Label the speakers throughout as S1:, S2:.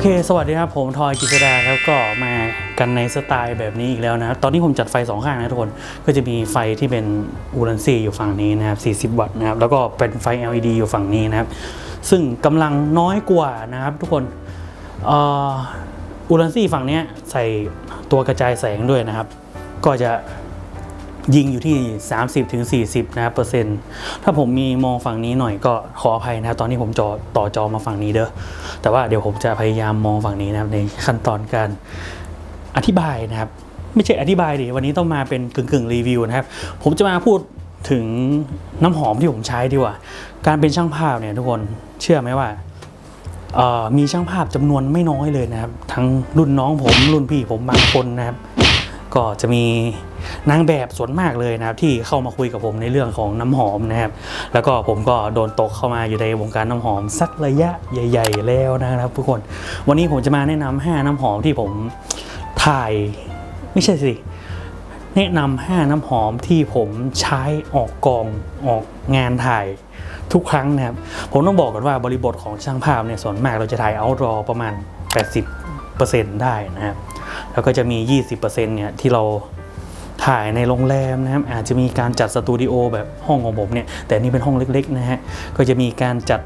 S1: โอเค สวัสดีครับ ผมทอยกิษดาครับก็มากันในสไตล์แบบนี้อีกแล้วนะครับ ตอนนี้ผมจัดไฟสองข้างนะทุกคน ก็จะมีไฟที่เป็นอูรันซีอยู่ฝั่งนี้นะครับ 40 วัตต์นะครับ แล้วก็เป็นไฟ LED อยู่ฝั่งนี้นะครับ ซึ่งกำลังน้อยกว่านะครับทุกคนอูรันซีฝั่งนี้ใส่ตัวกระจายแสงด้วยนะครับ ก็จะยิงอยู่ที่ 30-40ถึง40นะครับเปอร์เซ็นต์ถ้าผมมีมองฝั่งนี้หน่อยก็ขออภัยนะครับตอนนี้ผมจอต่อจอมาฝั่งนี้เด้อ แต่ว่าเดี๋ยวผมจะพยายามมองฝั่งนี้นะครับในขั้นตอนการอธิบายนะครับ ไม่ใช่อธิบายดิวันนี้ต้องมาเป็นกึ่งกึ่งรีวิวนะครับ ผมจะมาพูดถึงน้ำหอมที่ผมใช้ดีกว่า การเป็นช่างภาพเนี่ยทุกคนเชื่อไหมว่ามีช่างภาพจำนวนไม่น้อยเลยนะครับ ทั้งรุ่นน้องผมรุ่นพี่ผมบางคนนะครับ ก็จะมี นางแบบส่วนมากเลยนะครับที่เข้ามาคุยกับผมในเรื่องของน้ำหอมนะครับ แล้วก็ผมก็โดนตกเข้ามาอยู่ในวงการน้ำหอมสักระยะใหญ่ ๆ แล้วนะครับทุกคน วันนี้ผมจะมาแนะนำ5น้ำหอมที่ผมถ่ายไม่ใช่สิแนะนำ5น้ำหอมที่ผมใช้ออกกองออกงานถ่ายทุกครั้งนะครับ ผมต้องบอกกันว่าบริบทของช่างภาพเนี่ยส่วนมากเราจะถ่ายเอาท์ดอประมาณ 80%ได้นะครับ แล้วก็จะมี 20%เนี่ยที่เรา ถ่ายในโรงแรมนะครับอาจจะมีการจัดสตูดิโอแบบห้องของผมเนี่ยแต่นี่เป็นห้องเล็กๆนะฮะก็จะมีการจัด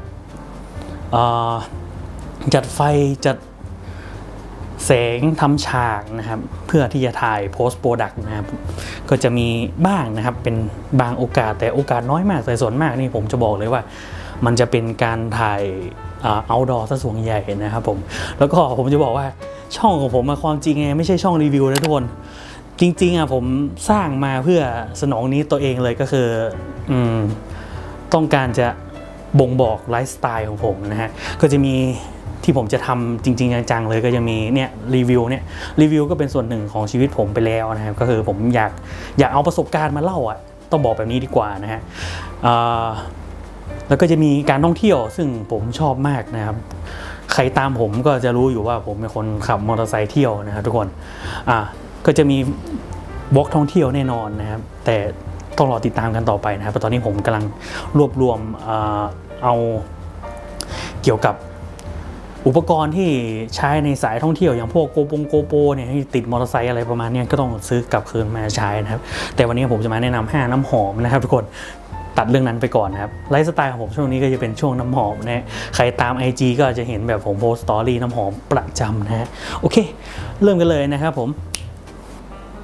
S1: จัดไฟจัดแสงทำฉากนะครับ เพื่อที่จะถ่ายโพสต์โปรดักต์นะครับ ก็จะมีบ้างนะครับ เป็นบางโอกาสแต่โอกาสน้อยมากแต่ส่วนมากนี่ผมจะบอกเลยว่า มันจะเป็นการถ่ายเอาดอร์ซะส่วนใหญ่นะครับผม แล้วก็ผมจะบอกว่าช่องของผมอะความจริงไงไม่ใช่ช่องรีวิวนะทุกคน จริงๆอะผมสร้างมาเพื่อสนองนี้ตัวเองเลยก็คืออืมต้องการจะบ่งบอกไลฟ์สไตล์ของผมนะฮะก็จะมีที่ผมจะทำจริง ๆ จังๆเลยก็จะมีเนี่ยรีวิวเนี่ยรีวิวก็เป็นส่วนหนึ่งของชีวิตผมไปแล้วนะครับก็คือผมอยากอยากเอาประสบการณ์มาเล่าอะต้องบอกแบบนี้ดีกว่านะฮะแล้วก็จะมีการท่องเที่ยวซึ่งผมชอบมากนะครับใครตามผมก็จะรู้อยู่ว่าผมเป็นคนขับมอเตอร์ไซค์เที่ยวนะครับทุกคนอ่า ก็จะมีบล็อกท่องเที่ยวแน่นอนนะครับ แต่ต้องรอติดตามกันต่อไปนะครับเพราะตอนนี้ผมกำลังรวบรวมเอาเกี่ยวกับอุปกรณ์ที่ใช้ในสายท่องเที่ยวอย่างพวกโกโปงโกโปเนี่ยที่ติดมอเตอร์ไซค์อะไรประมาณนี้ก็ต้องซื้อกลับคืนมาใช้นะครับ แต่วันนี้ผมจะมาแนะนำห้าน้ำหอมนะครับทุกคนตัดเรื่องนั้นไปก่อนนะครับไลฟ์สไตล์ของผมช่วงนี้ก็จะเป็นช่วงน้ำหอมนะฮะใครตาม IG ก็จะเห็นแบบผมโพสต์สตอรี่น้ำหอมประจำนะฮะโอเค เริ่มกันเลยนะครับผม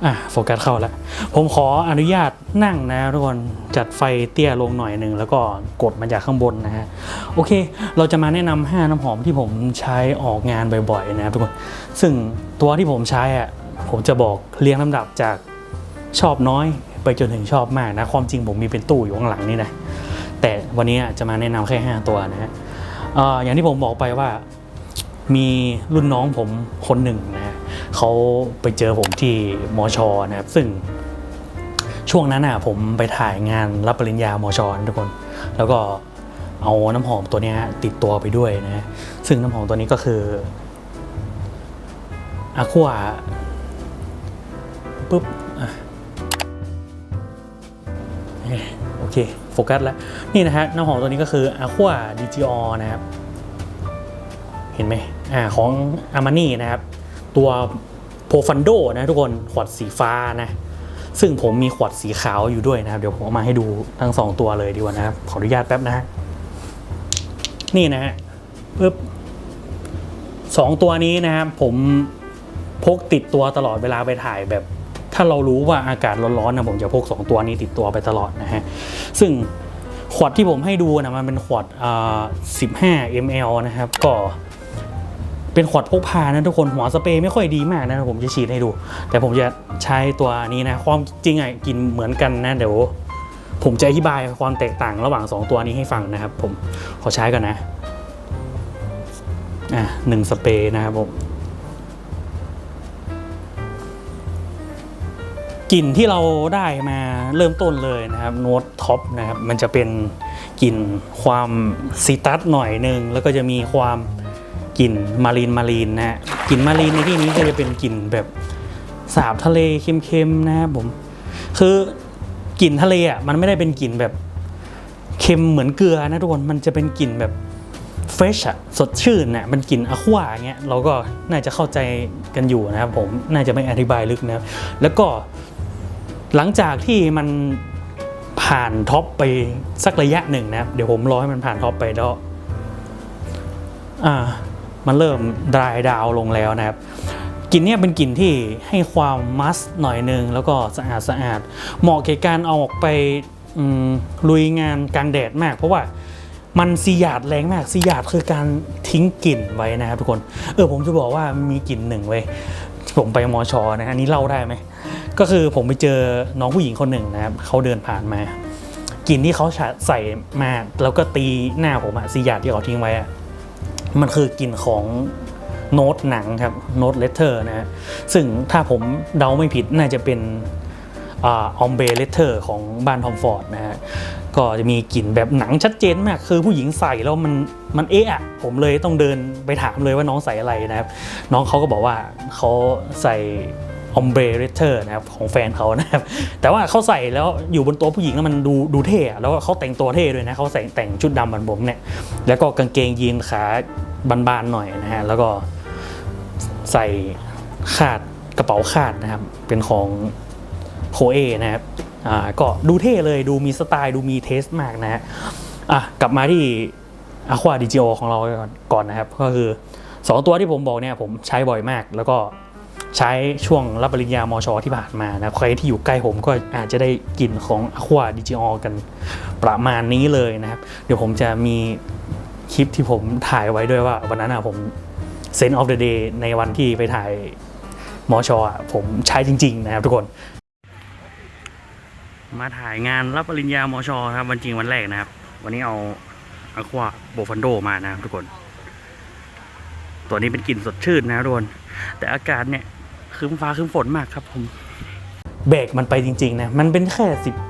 S1: อะโฟกัสเข้าแล้วผมขออนุญาตนั่งนะทุกคนจัดไฟเตี้ยลงหน่อยหนึ่งแล้วก็กดมาจากข้างบนนะฮะโอเค เราจะมาแนะนำห้าน้ำหอมที่ผมใช้ออกงานบ่อยๆนะครับทุกคนซึ่งตัวที่ผมใช้อะผมจะบอกเรียงลำดับจากชอบน้อยไปจนถึงชอบมากนะความจริงผมมีเป็นตู้อยู่ข้างหลังนี่นะแต่วันนี้จะมาแนะนำแค่ 5 ตัวนะฮะเอ่ออย่างที่ผมบอกไปว่ามีรุ่นน้องผมคนหนึ่งนะฮะ เขาไปเจอผมที่มอชอนะครับ ซึ่งช่วงนั้นน่ะผมไปถ่ายงานรับปริญญามอชอนทุกคน แล้วก็เอาน้ำหอมตัวนี้ติดตัวไปด้วยนะฮะซึ่งน้ำหอมตัวนี้ก็คืออะควาปุ๊บอโอเค โฟกัสแล้ว นี่นะฮะน้ำหอมตัวนี้ก็คือ Aqua d g o นะครับ เห็นไหมอ่าของ Armani นะครับ ตัว p r o f u n d o นะทุกคนขวดสีฟ้านะ ซึ่งผมมีขวดสีขาวอยู่ด้วยนะครับ เดี๋ยวผมเอามาให้ดูทั้งสองตัวเลยดีกว่านะครับ ขออนุญาตแป๊บนะฮะนี่นะฮะปึ๊บสองตัวนี้นะครับผมพกติดตัวตลอดเวลาไปถ่ายแบบ ถ้าเรารู้ว่าอากาศร้อนๆนะผมจะพก 2 ตัวนี้ติดตัวไปตลอดนะฮะซึ่งขวดที่ผมให้ดูนะมันเป็นขวดอ่า15 ml นะครับ ก็ เป็นขวดพกพานะทุกคนหัวสเปรย์ไม่ค่อยดีมากนะผมจะฉีดให้ดู แต่ผมจะใช้ตัวนี้นะ ความจริงอะกินเหมือนกันนะเดี๋ยวผมจะอธิบายความแตกต่างระหว่าง 2 ตัวนี้ให้ฟังนะครับ ผมขอใช้ก่อนนะอะหนึ่งสเปรย์นะครับผมกลิ่นที่เราได้มาเริ่มต้นเลยนะครับโน้ตท็อปนะครับมันจะเป็นกลิ่นความซีตัสหน่อยหนึ่งแล้วก็จะมีความ กลิ่นมารีนมารีนนะฮะกลิ่นมารีนในที่นี้ก็จะเป็นกลิ่นแบบสาบทะเลเค็มๆนะครับผม คือกลิ่นทะเลอะมันไม่ได้เป็นกลิ่นแบบเค็มเหมือนเกลือนะทุกคนมันจะเป็นกลิ่นแบบเฟรชอะสดชื่นน่ะมันกลิ่นอะควาเงี้ยเราก็น่าจะเข้าใจกันอยู่นะครับผมน่าจะไม่อธิบายลึกนะครับแล้วก็หลังจากที่มันผ่านท็อปไปสักระยะหนึ่งนะครับเดี๋ยวผมรอให้มันผ่านท็อปไปแล้วอ่า มันเริ่มดรายดาวลงแล้วนะครับกลิ่นเนี่ยเป็นกลิ่นที่ให้ความมัสหน่อยนึงแล้วก็สะอาดสะอาดเหมาะแก่การเอาออกไปลุยงานกลางแดดมาก เพราะว่ามันซีหยาดแรงมากซีหยาดคือการทิ้งกลิ่นไว้นะครับทุกคน เออผมจะบอกว่ามีกลิ่นหนึ่งไว้ยผมไปมอชอนะอันนี้เล่าได้ไหมก็คือผมไปเจอน้องผู้หญิงคนหนึ่งนะครับเขาเดินผ่านมากลิ่นที่เขาใส่มาแล้วก็ตีหน้าผมอะซีหยาดที่เขาทิ้งไว้อะ มันคือกลิ่นของโน้ตหนังครับโน้ตเลเทอร์นะฮะซึ่งถ้าผมเดาไม่ผิดน่าจะเป็นออมเบเลเทอร์ของบ้านทอมฟอร์ดนะฮะก็จะมีกลิ่นแบบหนังชัดเจนมาก คือผู้หญิงใส่แล้วมันมันเอะอะผมเลยต้องเดินไปถามเลยว่าน้องใส่อะไรนะครับ น้องเขาก็บอกว่าเขาใส่ ออมเบรเลเทอร์นะครับของแฟนเขานะครับแต่ว่าเขาใส่แล้วอยู่บนต๊ะผู้หญิงแล้วมันดูดูเท่แล้วเขาแต่งตัวเท่ด้วยนะเขาใส่แต่งชุดดำเหมือนผมเนี่ยแล้วก็กางเกงยีนขาบานๆหน่อยนะฮะแล้วก็ใส่คาดกระเป๋าคาดนะครับเป็นของโคเอนะครับอ่าก็ดูเท่เลยดูมีสไตล์ดูมีเทสมากนะฮะอะกลับมาที่ Aqua d i g i o ของเราก่อนก่อนนะครับ ก็คือ 2 ตัวที่ผมบอกเนี่ยผมใช้บ่อยมากแล้วก็ ใช้ช่วงรับปริญญามชที่ผ่านมานะใครที่อยู่ใกล้ผมก็อาจจะได้กลิ่นของ Aqua d i g i o กันประมาณนี้เลยนะครับ เดี๋ยวผมจะมีคลิปที่ผมถ่ายไว้ด้วยว่าวันนั้นอะผม Sense of the Day ในวันที่ไปถ่ายมชอะผมใช้จริง ๆ นะครับทุกคน มาถ่ายงานรับปริญญามชครับวันจริงวันแรกนะครับ วันนี้เอาอควาโบฟันโดมานะครับทุกคน ตัวนี้เป็นกลิ่นสดชื่นนะครับทุกคน แต่อากาศเนี่ย ครึ้มฟ้าครึ้มฝนมากครับผม เบรกมันไปจริงๆนะ มันเป็นแค่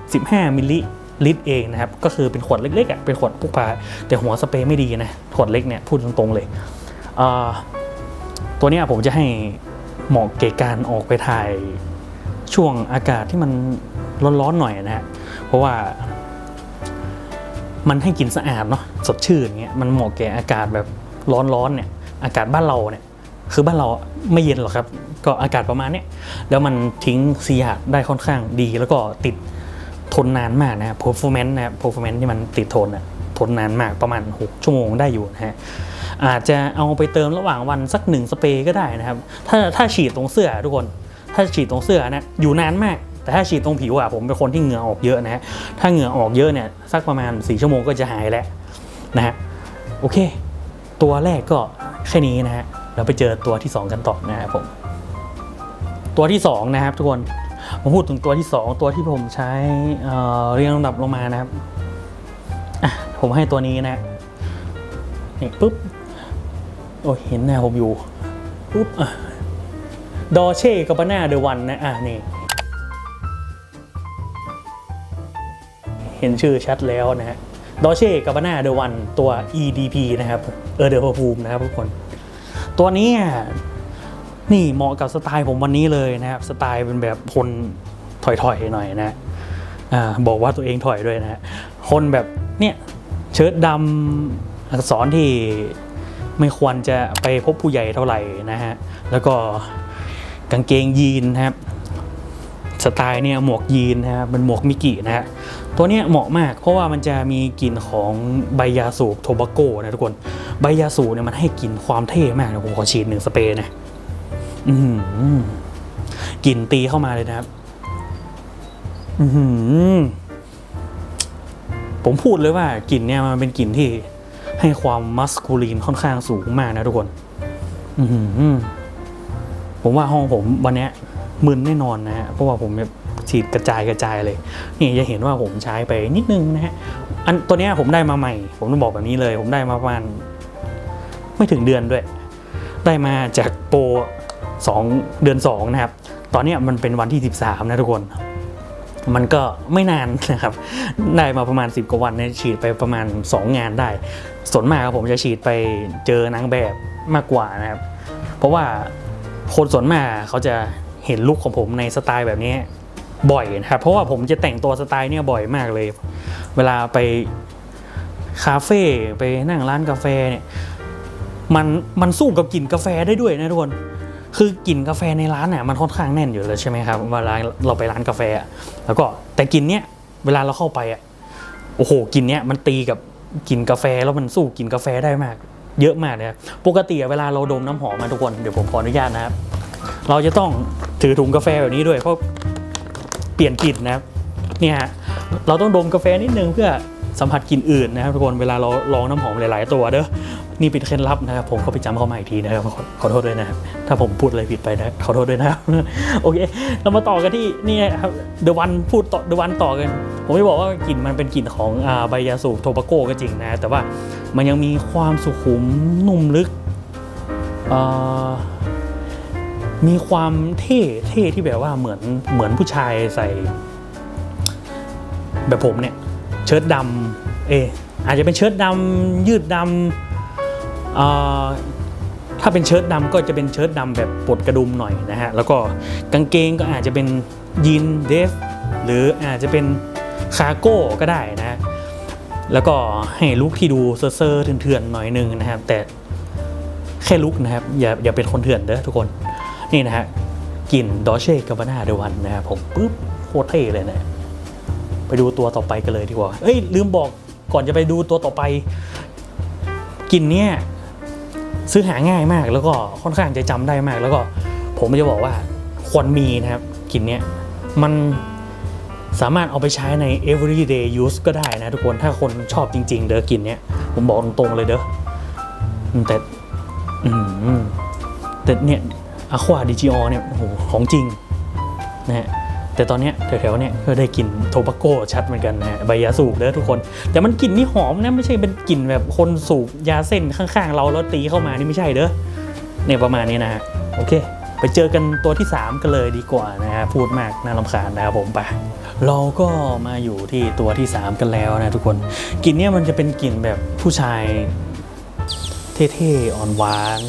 S1: 10 15มิลลิลิตรเองนะครับ ก็คือเป็นขวดเล็กๆอะ เป็นขวดพกพาแต่หัวสเปรย์ไม่ดีนะ ขวดเล็กเนี่ยพูดตรงๆเลยตัวเนี้ยผมจะให้เหมาะเก่การออกไปถ่ายช่วงอากาศที่มันร้อนๆหน่อยนะฮะ เพราะว่ามันให้กลินสะอาดเนาะสดชื่นเงี้ยมันเหมาะแก่อากาศแบบร้อนๆเนี่ยอากาศบ้านเราเนี่ย คือบ้านเราไม่เย็นหรอกครับ ก็อากาศประมาณนี้แล้วมันทิ้งซียาดได้ค่อนข้างดี แล้วก็ติดทนนานมากนะ performance นะ performance ที่มันติดทนอะทนนานมากประมาณ 6 ชั่วโมงได้อยู่นะฮะอาจจะเอาไปเติมระหว่างวันสักหนึ่งสเปรย์ก็ได้นะครับ ถ้าถ้าฉีดตรงเสื้อทุกคน ถ้าฉีดตรงเสื้อนะอยู่นานมาก แต่ถ้าฉีดตรงผิวอะผมเป็นคนที่เหงื่อออกเยอะนะฮะถ้าเหงื่อออกเยอะเนี่ยสักประมาณ 4 ชั่วโมงก็จะหายแล้วนะฮะโอเค ตัวแรกก็แค่นี้นะฮะ เราไปเจอตัวที่ 2 กันต่อนะครับผม ตัวที่ 2 นะครับ ทุกคนผมพูดถึงตัวที่ 2 ตัวที่ผมใช้เเรียงลำดับลงมานะครับผมให้ตัวนี้นะนี่ปุ๊บโอ้เห็นหน้าผมอยู่ปุ๊บอะดอเช่กับบาน่าเดวันนะอะนี่เห็นชื่อชัดแล้วนะฮะดอเช่กับบาน่าเดวันตัว EDP นะครับเออเดอร์พูมนะครับทุกคน ตัวนี้นี่เหมาะกับสไตล์ผมวันนี้เลยนะครับสไตล์เป็นแบบคนถอยๆหน่อยนะอ่าบอกว่าตัวเองถอยด้วยนะฮะคนแบบเนี่ยเชิ้ตดำอักษรที่ไม่ควรจะไปพบผู้ใหญ่เท่าไหร่นะฮะแล้วก็กางเกงยีนนะครับสไตล์เนี่ยหมวกยีนนะครับเป็นหมวกมิกินะฮะตัวเนี้ยเหมาะมากเพราะว่ามันจะมีกลิ่นของใบยาสูบโทบาโก้นะทุกคน ใบยาสูเนี่ยมันให้กลิ่นความเท่มากนะผมขอฉีดหนึ่งสเปรย์นะอือหือกลิ่นตีเข้ามาเลยนะครับอือหือผมพูดเลยว่ากลิ่นเนี่ยมันเป็นกลิ่นที่ให้ความมัสคูลีนค่อนข้างสูงมากนะทุกคนอือหือผมว่าห้องผมวันนี้มึนแน่นอนนะฮะเพราะว่าผมฉีดกระจายกระจายเลย นี่จะเห็นว่าผมใช้ไปนิดนึงนะฮะอันตัวนี้ผมได้มาใหม่ ผมต้องบอกแบบนี้เลย ผมได้มาประมาณ ไม่ถึงเดือนด้วย ได้มาจากโปรสองเดือนสองนะครับ ตอนนี้มันเป็นวันที่ 13 นะทุกคน มันก็ไม่นานนะครับ ได้มาประมาณ 10 กว่าวันเนี่ยฉีดไปประมาณ 2 งานได้ ส่วนมากครับผมจะฉีดไปเจอนางแบบมากกว่านะครับ เพราะว่าคนส่วนมากเขาจะเห็นลุคของผมในสไตล์แบบนี้บ่อยนะครับ เพราะว่าผมจะแต่งตัวสไตล์เนี่ยบ่อยมากเลย เวลาไปคาเฟ่ไปนั่งร้านกาแฟเนี่ย มันมันสู้กับกลิ่นกาแฟได้ด้วยนะทุกคน คือกลิ่นกาแฟในร้านเนี่ยมันค่อนข้างแน่นอยู่แล้วใช่ไหมครับเวลาเราไปร้านกาแฟแล้วก็แต่กลิ่นเนี้ยเวลาเราเข้าไปอะโอ้โหกลิ่นเนี้ยมันตีกับกลิ่นกาแฟแล้วมันสู้กลิ่นกาแฟได้มาก เยอะมากเลยปกติเวลาเราดมน้ำหอมมาทุกคนเดี๋ยวผมขออนุญาตนะครับ เราจะต้องถือถุงกาแฟแบบนี้ด้วยเพราะเปลี่ยนกลิ่นนะครับเนี่ยเราต้องดมกาแฟนิดนึงเพื่อสัมผัสกลิ่นอื่นนะครับทุกคนเวลาเราลองน้ำหอมหลาย ๆ ตัวเด้อ นี่เป็นเคล็ดลับนะครับ ผมก็ไปจำเข้ามาอีกทีนะครับขอขอโทษด้วยนะครับ ถ้าผมพูดอะไรผิดไปนะขอโทษด้วยนะครับ โอเค เรามาต่อกันที่นี่ครับเดวันพูดต่อเดวันต่อกัน ผมไม่บอกว่ากลิ่นมันเป็นกลิ่นของอใบยาสูบโทบาโก้ก็จริงนะ แต่ว่ามันยังมีความสุขุมนุ่มลึกมีความเท่เท่ที่แบบว่าเหมือนเหมือนผู้ชายใส่ แบบผมเนี่ย เชิ้ตดำเอ อาจจะเป็นเชิ้ตดำยืดดำ ถ้าเป็นเชิ้ตดำก็จะเป็นเชิ้ตดำแบบปลดกระดุมหน่อยนะฮะแล้วก็กางเกงก็อาจจะเป็นยีนเดฟหรืออาจจะเป็นคาร์โก้ก็ได้นะฮะแล้วก็ให้ลุคที่ดูเซอร์ๆเถื่อนๆหน่อยนึงนะครับ แต่แค่ลุคนะครับ อย่าอย่าเป็นคนเถื่อนเด้อทุกคนนี่นะฮะกลิ่นดอเช่กาบานาเดวันนะครับผมปุ๊บโคตรเท่เลยนะ ไปดูตัวต่อไปกันเลยดีกว่า เอ้ยลืมบอกก่อนจะไปดูตัวต่อไปกลิ่นเนี้ย ซื้อหาง่ายมากแล้วก็ค่อนข้างจะจำได้มาก แล้วก็ผมจะบอกว่าควรมีนะครับกลิ่นเนี้ยมันสามารถเอาไปใช้ใน everyday use ก็ได้นะทุกคนถ้าคนชอบจริง ๆ เด้อกลิ่นเนี้ยผมบอกตรงๆเลยเด้อแต่แต่เนี่ยอะควาดิจิออเนี่ยโอ้โหของจริงนะฮะ แต่ตอนนี้แถวๆเนี่ยก็ได้กลิ่นโทบาโก้ชัดเหมือนกันนะฮะใบยาสูบเด้อทุกคน แต่มันกลิ่นนี่หอมนะไม่ใช่เป็นกลิ่นแบบคนสูบยาเส้นข้างๆ เราแล้วตีเข้ามานี่ไม่ใช่เด้อเนี่ยประมาณนี้นะฮะโอเค ไปเจอกันตัวที่ 3 กันเลยดีกว่านะฮะพูดมากน่ารำคาญนะครับผมไปเราก็มาอยู่ที่ตัวที่ 3 กันแล้วนะทุกคนกลิ่นเนี่ยมันจะเป็นกลิ่นแบบผู้ชายเท่ๆอ่อนหวาน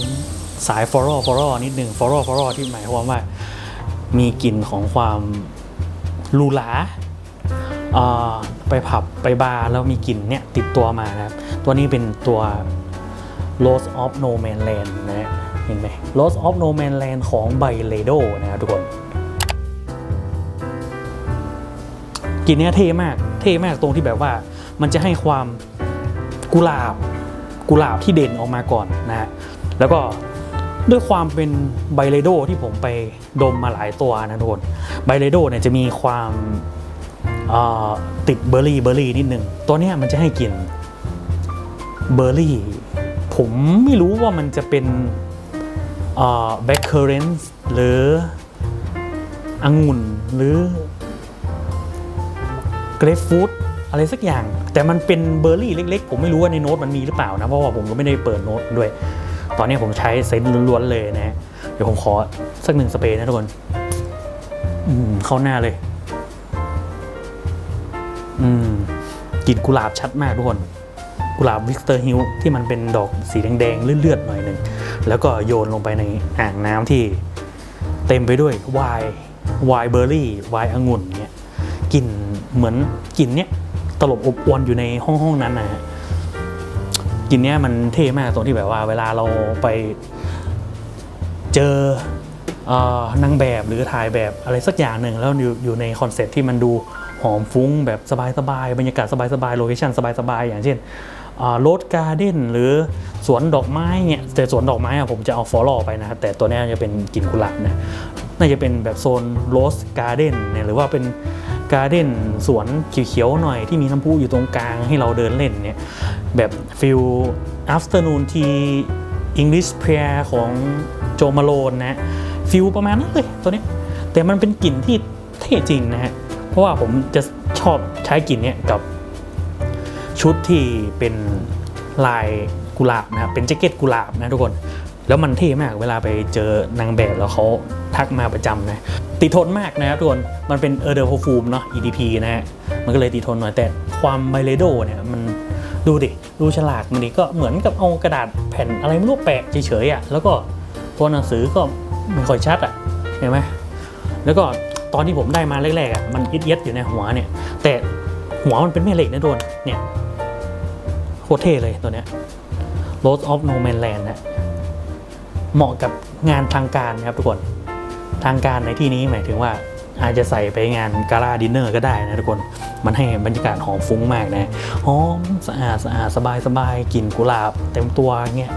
S1: สายฟอรอฟอรอนิดหนึ่งฟอรอฟอรอที่หมายความว่ามีกลิ่นของความ หรูหราเอ่ไปผับไปบาร์แล้วมีกลิ่นเนี่ยติดตัวมานะครับ ตัวนี้เป็นตัว Rose of No Man Land นะฮะเห็นไหม Rose of No Man Land ของไบเลโดนะครับทุกคนกลิ่นเนี้ยเท่มากเท่มากตรงที่แบบว่ามันจะให้ความกุหลาบกุหลาบที่เด่นออกมาก่อนนะฮะแล้วก็ ด้วยความเป็นไบเลโดที่ผมไปดมมาหลายตัวนะทุกคนไบเลโดเนี่ยจะมีความติดเบอร์รี่เบอร์รี่นิดนึง ตัวเนี้ยมันจะให้กลิ่นเบอร์รี่ ผมไม่รู้ว่ามันจะเป็นแบ็คเคอร์เรนซ์หรือองุ่นหรือเกรฟฟูดอะไรสักอย่าง แต่มันเป็นเบอร์รี่เล็กๆ ผมไม่รู้ว่าในโน้ตมันมีหรือเปล่านะ เพราะว่าผมก็ไม่ได้เปิดโน้ตด้วย ตอนนี้ผมใช้เซนต์ล้วนๆเลยนะเดี๋ยวผมขอสักหนึ่งสเปรย์นะทุกคนอืมเข้าหน้าเลย อืมกลิ่นกุหลาบชัดมากทุกคนกุหลาบวิกเตอร์ฮิลที่มันเป็นดอกสีแดงๆเลือดๆหน่อยหนึ่งแล้วก็โยนลงไปในอ่างน้ำที่เต็มไปด้วยวน์ไวน์เบอร์รี่วน์องุ่นเนี่ยกลิ่นเหมือนกลิ่นเนี้ยตลบอบอวนอยู่ในห้องห้องนั้นนะฮะ กินเนี้ยมันเท่มากตรงที่แบบว่า เวลาเราไปเจอนางแบบหรือถ่ายแบบอะไรสักอย่างหนึ่งแล้วอยู่อยู่ในคอนเซ็ปที่มันดูหอมฟุ้งแบบสบายๆ บรรยากาศสบายๆ โลเคชั่นสบายๆ อย่างเช่นโรดการ์เด้นหรือสวนดอกไม้เนี่ยแต่สวนดอกไม้อะผมจะเอาฟอลล์ไปนะครับแต่ตัวเนี้ยจะเป็นกลิ่นกุหลาบนะน่าจะเป็นแบบโซนโรสการ์เด้นเนี่ยหรือว่าเป็น การ์เด้นสวนเขียวๆหน่อยที่มีน้ำพุอยู่ตรงกลางให้เราเดินเล่นเนี่ยแบบฟิล afternoon tea English prayer ของโจมาโลนนะฟิลประมาณนั้นเลยตัวนี้แต่มันเป็นกลิ่นที่เท่จริงนะฮะเพราะว่าผมจะชอบใช้กลิ่นเนี้ยกับชุดที่เป็นลายกุหลาบนะครับเป็นแจ็คเก็ตกุหลาบนะทุกคน แล้วมันเท่มากเวลาไปเจอนางแบบแล้วเขาทักมาประจำนะ ติดทนมากนะครับทุกคน มันเป็นเออร์เดอร์โ f ฟูมเนาะ EDP นะฮะ มันก็เลยติดทนหน่อย แต่ความไมเลโดเนี่ยมันดูดิ ดูฉลากมันดิก็เหมือนกับเอากระดาษแผ่นอะไรไม่รู้แปะเฉยๆอะ แล้วก็ตัวหนังสือก็ไม่ค่อยชัดอะ เห็นไหม แล้วก็ตอนที่ผมได้มาแรกๆอะมันเอียดๆอยู่ในหัวเนี่ย แต่หัวมันเป็นแม่เหล็กนะทุกคน เนี่ยโคตรเท่เลยตัวเนี้ย Rose of No Man Land นะ เหมาะกับงานทางการนะครับทุกคนทางการในที่นี้หมายถึงว่าอาจจะใส่ไปงานกาลาดินเนอร์ก็ได้นะทุกคน มันให้บรรยากาศหอมฟุ้งมากนะหอมสะอาดสะอาดสบายสบายกลิ่นกุหลาบ เต็มตัวเงี้ย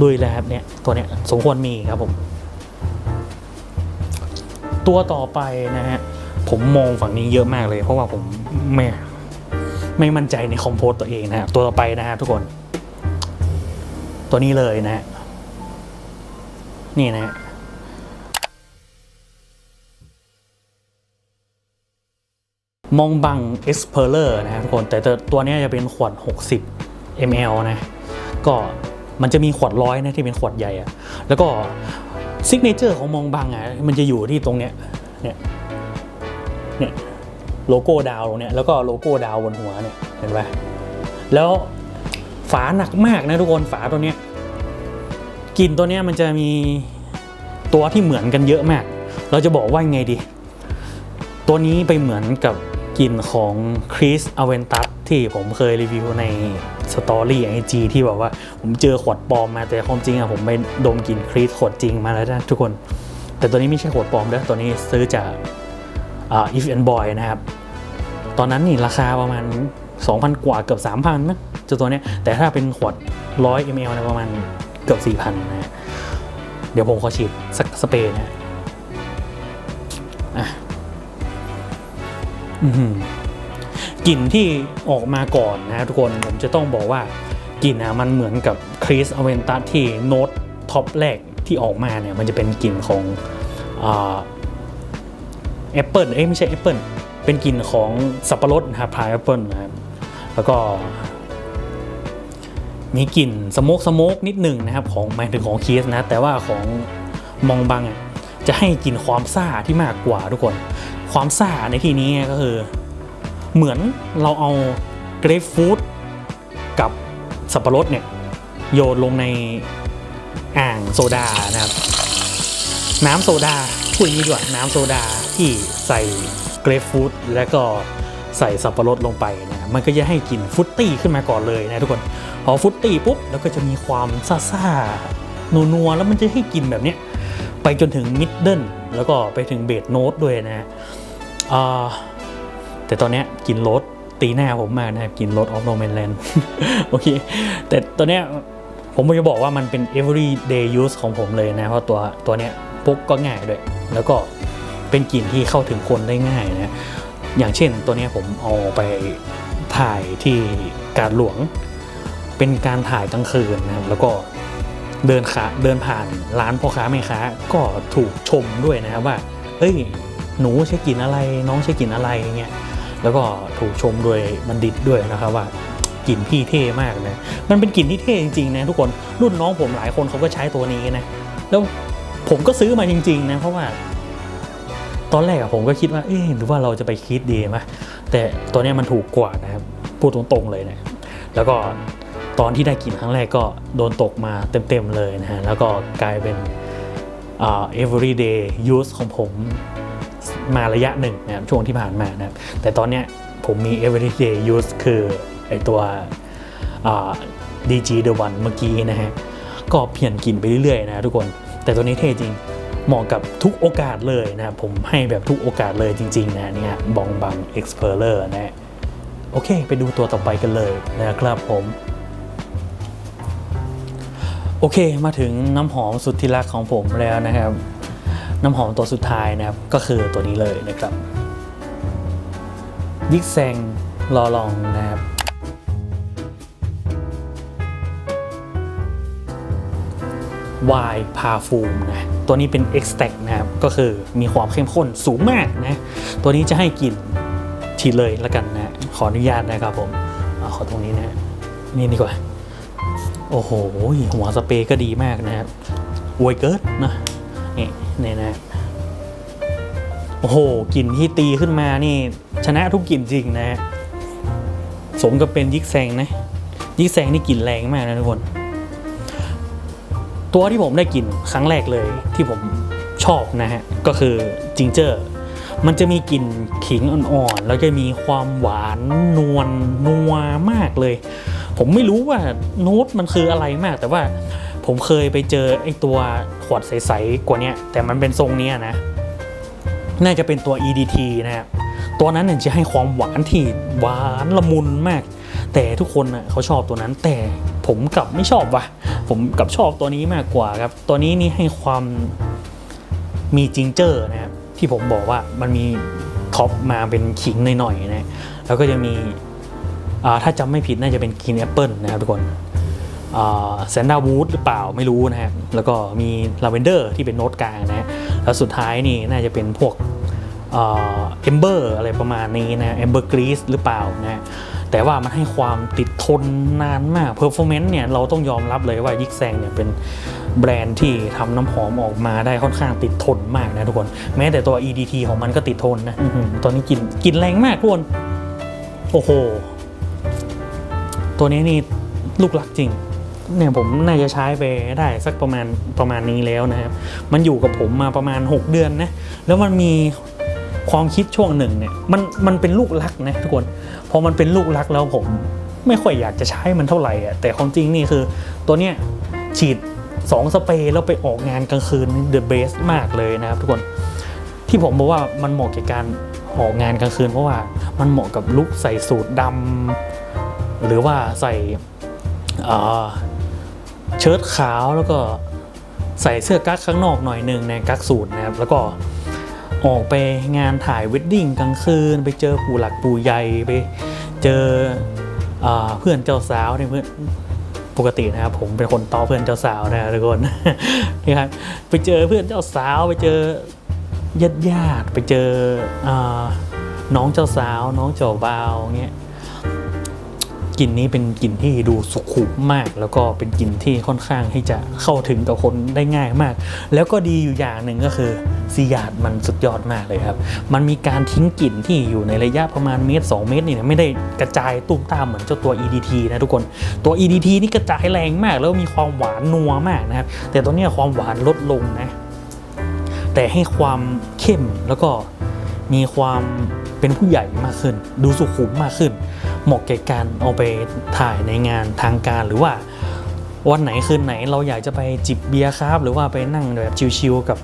S1: ดุยเลยครับเนี่ยตัวเนี้ยสมควรมีครับผม ตัวต่อไปนะฮะผมมองฝั่งนี้เยอะมากเลย เพราะว่าผมไม่ไม่มั่นใจในคอมโพสตัวเองนะฮะตัวต่อไปนะฮะทุกคน ตัวนี้เลยนะฮะ นี่นะฮะมองบัง Explorer นะครับทุกคน แต่ตัวนี้จะเป็นขวด 60 ml นะ ก็มันจะมีขวดร้อยนะที่เป็นขวดใหญ่อะแล้วก็ซิกเนเจอร์ของมองบังอะมันจะอยู่ที่ตรงเนี้ยเนี่ยเนี่ยโลโก้ดาวตรงเนี้ยแล้วก็โลโก้ดาวบนหัวเนี่ยเห็นไหมแล้วฝาหนักมากนะทุกคนฝาตัวเนี้ย กลิ่นตัวนี้มันจะมีตัวที่เหมือนกันเยอะมาก เราจะบอกว่าไงดี ตัวนี้ไปเหมือนกับกลิ่นของคริสอเวนตัสที่ผมเคยรีวิวในสตอรี่ไอจีที่บอกว่าผมเจอขวดปลอมมาแต่ความจริงอะผมไปดมกลิ่นคริสขวดจริงมาแล้วนะทุกคน แต่ตัวนี้ไม่ใช่ขวดปลอมนะตัวนี้ซื้อจากอ่า if and boy นะครับ ตอนนั้นนี่ราคาประมาณ 2,000 กว่าเกือบ 3,000นะเจ้าตัวเนี้ยแต่ถ้าเป็นขวด 100 ml นะประมาณ เกือบ4,000นะฮะเดี๋ยวผมขอฉีดสักสเปรย์นะฮะอะอื้อหือกลิ่นที่ออกมาก่อนนะทุกคนผมจะต้องบอกว่ากลิ่นนะมันเหมือนกับคริสอเวนตัสที่โน้ตท็อปแรกที่ออกมาเนี่ยมันจะเป็นกลิ่นของแอปเปิลเอ้ยไม่ใช่แอปเปิลเป็นกลิ่นของสับปะรดนะครับพายแอปเปิลนะครับแล้วก็ มีกลิ่นสโมกสโมกนิดหนึ่งนะครับของหมายถึงของเคสนะ แต่ว่าของมองบังจะให้กลิ่นความซ่าที่มากกว่าทุกคน ความซ่าในที่นี้ก็คือ เหมือนเราเอาเกรฟฟูดกับสับปะรดเนี่ยโยนลงในอ่างโซดานะครับ น้ำโซดาพูดอย่างนี้ดีกว่าน้ำโซดาที่ใส่เกรฟฟูดแล้วก็ใส่สับปะรดลงไปนะ มันก็จะให้กลิ่นฟุตตี้ขึ้นมาก่อนเลยนะทุกคน พอฟุตตี้ปุ๊บแล้วก็จะมีความซ่าๆนัวๆแล้วมันจะให้กลิ่นแบบนี้ไปจนถึงมิดเดิลแล้วก็ไปถึงเบสโน้ตด้วยนะฮะแต่ตอนนี้กินรสตีหน้าผมมากนะครับกินรสออฟโนแมนแลนด์โอเค แต่ตัวเนี้ยผมจะบอกว่ามันเป็น everyday use ของผมเลยนะ เพราะตัวตัวเนี้ยพกก็ง่ายด้วย แล้วก็เป็นกลิ่นที่เข้าถึงคนได้ง่ายนะ อย่างเช่นตัวนี้ผมเอาไป ถ่ายที่การหลวง เป็นการถ่ายกลางคืนนะครับแล้วก็เดินขาเดินผ่านร้านพ่อค้าแม่ค้าก็ถูกชมด้วยนะครับว่าเอ้ยหนูใช้กลิ่นอะไร น้องใช้กลิ่นอะไรเงี้ยแล้วก็ถูกชมโดยบัณฑิตด้วยนะครับว่ากลิ่นพี่เท่มากนะมันเป็นกลิ่นที่เท่จริงๆนะทุกคนรุ่นน้องผมหลายคนเขาก็ใช้ตัวนี้นะแล้วผมก็ซื้อมาจริงๆนะเพราะว่า ตอนแรกอะผมก็คิดว่าเอ๊หรือว่าเราจะไปคิดดีไหม แต่ตัวนี้มันถูกกว่านะครับพูดตรงๆเลยนะแล้วก็ตอนที่ได้กลิ่นครั้งแรกก็โดนตกมาเต็มๆเลยนะฮะแล้วก็กลายเป็นอ่า everyday use ของผมมาระยะหนึ่งนะครับช่วงที่ผ่านมานะครับแต่ตอนนี้ผมมี everyday use คือไอตัวอ่า DG The One เมื่อกี้นะฮะก็เปลี่ยนกลิ่นไปเรื่อยๆนะทุกคน แต่ตัวนี้เท่จริง เหมาะกับทุกโอกาสเลยนะครับผมให้แบบทุกโอกาสเลยจริง ๆ นะเนี่ยบองบัง Explorer นะโอเค ไปดูตัวต่อไปกันเลยนะครับผมโอเค มาถึงน้ำหอมสุดที่รักของผมแล้วนะครับ น้ำหอมตัวสุดท้ายนะครับ ก็คือตัวนี้เลยนะครับยิกแซงลอลองนะครับ วายพาฟูมนะ ตัวนี้เป็น extract นะครับ ก็คือมีความเข้มข้นสูงมากนะ ตัวนี้จะให้กลิ่นฉีเลยละกันนะ ขออนุญาตนะครับผมอาขอตรงนี้นะ นี่ดีกว่า โอ้โห หัวสเปรย์ก็ดีมากนะครับอวยเกิดนะ นี่นี่นะ โอ้โห กลิ่นที่ตีขึ้นมานี่ ชนะทุกกลิ่นจริงนะ สมกับเป็นยิกแซงนะ ยิกแซงนี่กลิ่นแรงมากนะทุกคน ตัวที่ผมได้กลิ่นครั้งแรกเลยที่ผมชอบนะฮะ ก็คือจิงเจอร์มันจะมีกลิ่นขิงอ่อนๆ แล้วจะมีความหวานนวลนัวมากเลย ผมไม่รู้ว่าโน้ตมันคืออะไรมาก แต่ว่าผมเคยไปเจอไอ้ตัวขวดใสๆกว่านี้แต่มันเป็นทรงนี้นะ น่าจะเป็นตัว EDT นะครับตัวนั้นเนี่ยจะให้ความหวานที่หวานละมุนมาก แต่ทุกคนน่ะเขาชอบตัวนั้นแต่ผมกลับไม่ชอบว่ะ ผมกับชอบตัวนี้มากกว่าครับ ตัวนี้นี่ให้ความมีจิงเจอร์นะครับที่ผมบอกว่ามันมีท็อปมาเป็นขิงหน่อยๆนะแล้วก็จะมีถ้าจำไม่ผิดน่าจะเป็นกินแอปเปิลนะครับทุกคนแซนดาวูดหรือเปล่าไม่รู้นะครับแล้วก็มีลาเวนเดอร์ที่เป็นโน้ตกลางนะแล้วสุดท้ายนี่น่าจะเป็นพวกเอมเบอร์อะไรประมาณนี้นะเอมเบอร์กรีสหรือเปล่านะ แต่ว่ามันให้ความติดทนนานมากเพอร์ฟอร์แมนซ์เนี่ยเราต้องยอมรับเลยว่ายิกแซงเนี่ยเป็นแบรนด์ที่ทำน้ำหอมออกมาได้ค่อนข้างติดทนมากนะทุกคน แม้แต่ตัว EDT ของมันก็ติดทนนะอื้อหือตอนนี้กลินกลินแรงมากทุกคน โอ้โห ตัวนี้นี่ลูกหลักจริง เนี่ยผมน่าจะใช้ไปได้สักประมาณประมาณนี้แล้วนะครับ มันอยู่กับผมมาประมาณ 6 เดือนนะ แล้วมันมีความคิดช่วงหนึ่งเนี่ย มันมันเป็นลูกรักนะทุกคนพ อมันเป็นลูกรักแล้วผมไม่ค่อยอยากจะใช้มันเท่าไหร่อะแต่ความจริงนี่คือตัวเนี้ยฉีด 2 สเปรย์แล้วไปออกงานกลางคืนเดอะเบสมากเลยนะครับทุกคนที่ผมบอกว่ามันเหมาะกับการออกงานกลางคืนเพราะว่ามันเหมาะกับลุคใส่สูทดำหรือว่าใส่เอ่อเชิ้ตขาวแล้วก็ใส่เสื้อกั๊กข้างนอกหน่อยหนึ่งในกั๊กสูทนะครับแล้วก็ ออกไปงานถ่ายเวดดิ้งกลางคืน ไปเจอปู่หลักปู่ใหญ่ไปเจอเอเพื่อนเจ้าสาวเนี่ยเพื่อนปกตินะครับผมเป็นคนต่อเพื่อนเจ้าสาวนะทุกคนนี่ครับไปเจอเพื่อนเจ้าสาวไปเจอญาติญาติไปเจออน้องเจ้าสาว น้องเจ้าบ่าวเงี้ย กลิ่นนี้เป็นกลิ่นที่ดูสุขุมมาก แล้วก็เป็นกลิ่นที่ค่อนข้างที่จะเข้าถึงกับคนได้ง่ายมาก แล้วก็ดีอยู่อย่างหนึ่งก็คือซียาดมันสุดยอดมากเลยครับ มันมีการทิ้งกลิ่นที่อยู่ในระยะประมาณเมตร 2 เมตรนี่นะไม่ได้กระจายตุ้มตามเหมือนเจ้าตัว EDT นะทุกคน ตัว EDT นี่กระจายแรงมากแล้วมีความหวานนัวมากนะครับ แต่ตัวนี้ความหวานลดลงนะ แต่ให้ความเข้มแล้วก็มีความเป็นผู้ใหญ่มากขึ้น ดูสุขุมมากขึ้น เหมาะแก่การเอาไปถ่ายในงานทางการหรือว่าวันไหนคืนไหนเราอยากจะไปจิบเบียร์ครับ หรือว่าไปนั่งแบบชิลๆกับ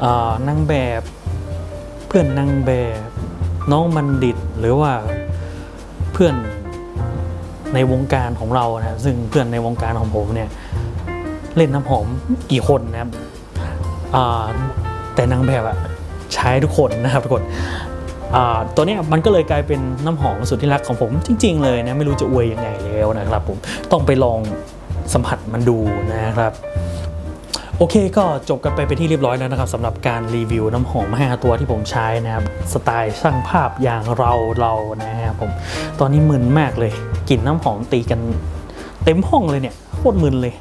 S1: เอ่งแบบเพื่อนนางแบบน้องบัณฑิตหรือว่าเพื่อนในวงการของเรานะซึ่งเพื่อนในวงการของผมเนี่ยเล่นน้ำหอมกี่คนนะครับแต่นางแบบอะใช้ทุกคนนะครับทุกคน ตัวเนี้ยมันก็เลยกลายเป็นน้ำหอมสุดที่รักของผมจริง ๆ เลยนะไม่รู้จะอวยยังไงแล้วนะครับผมต้องไปลองสัมผัสมันดูนะครับโอเคก็จบกันไปเป็นที่เรียบร้อยแล้วนะครับสำหรับการรีวิวน้ำหอม 5 ตัวที่ผมใช้นะครับสไตล์ช่างภาพอย่างเราเรานะครับผมตอนนี้มึนมากเลยกลิ่นน้ำหอมตีกันเต็มห้องเลยเนี่ยโคตรมึนเลย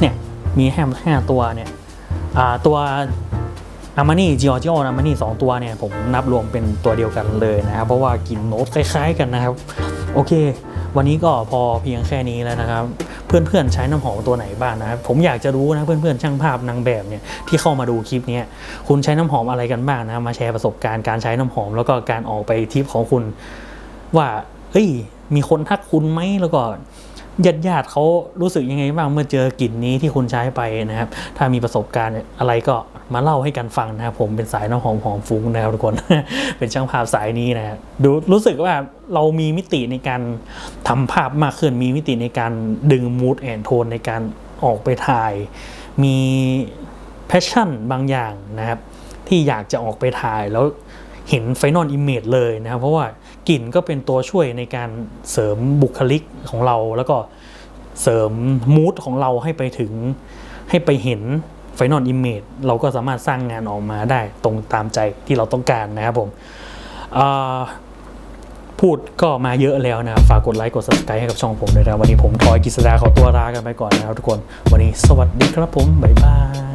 S1: เนี่ยมีแฮมห้าตัวเนี่ยตัว อามานี่จิออจิโออามานี่สองตัวเนี่ยผมนับรวมเป็นตัวเดียวกันเลยนะครับ เพราะว่ากลิ่นโน้ตคล้าย ๆ กันนะครับ โอเค วันนี้ก็พอเพียงแค่นี้แล้วนะครับ เพื่อนๆใช้น้ำหอมตัวไหนบ้างนะครับ ผมอยากจะรู้นะเพื่อนๆช่างภาพนางแบบเนี่ยที่เข้ามาดูคลิปนี้คุณใช้น้ำหอมอะไรกันบ้างนะมาแชร์ประสบการณ์การใช้น้ำหอม แล้วก็การออกไปทริปของคุณว่าเฮ้ย มีคนทักคุณไหมแล้วก็ญาติญาติเขารู้สึกยังไงบ้างเมื่อเจอกลิ่นนี้ที่คุณใช้ไปนะครับ ถ้ามีประสบการณ์อะไรก็ มาเล่าให้กันฟังนะครับผมเป็นสายน้ำหอมหอมฟุ้งนะครับทุกคน เป็นช่างภาพสายนี้นะครับดูรู้สึกว่าเรามีมิติในการทำภาพมากขึ้นมีมิติในการดึงมูดแอนโทนในการออกไปถ่าย มีแพชชั่นบางอย่างนะครับ ที่อยากจะออกไปถ่ายแล้วเห็นไฟนอลอิมเมจเลยนะครับ เพราะว่ากลิ่นก็เป็นตัวช่วยในการเสริมบุคลิกของเรา แล้วก็เสริมมูดของเราให้ไปถึงให้ไปเห็น ไฟนอลอิมเมจเราก็สามารถสร้างงานออกมาได้ตรงตามใจที่เราต้องการนะครับผมพูดก็มาเยอะแล้วนะฝากกดไลค์กด subscribe ให้กับช่องผมด้วยนะวันนี้ผมทอยกิษดาขอตัวลากันไปก่อนนะครับทุกคน วันนี้สวัสดีครับผม บ๊ายบาย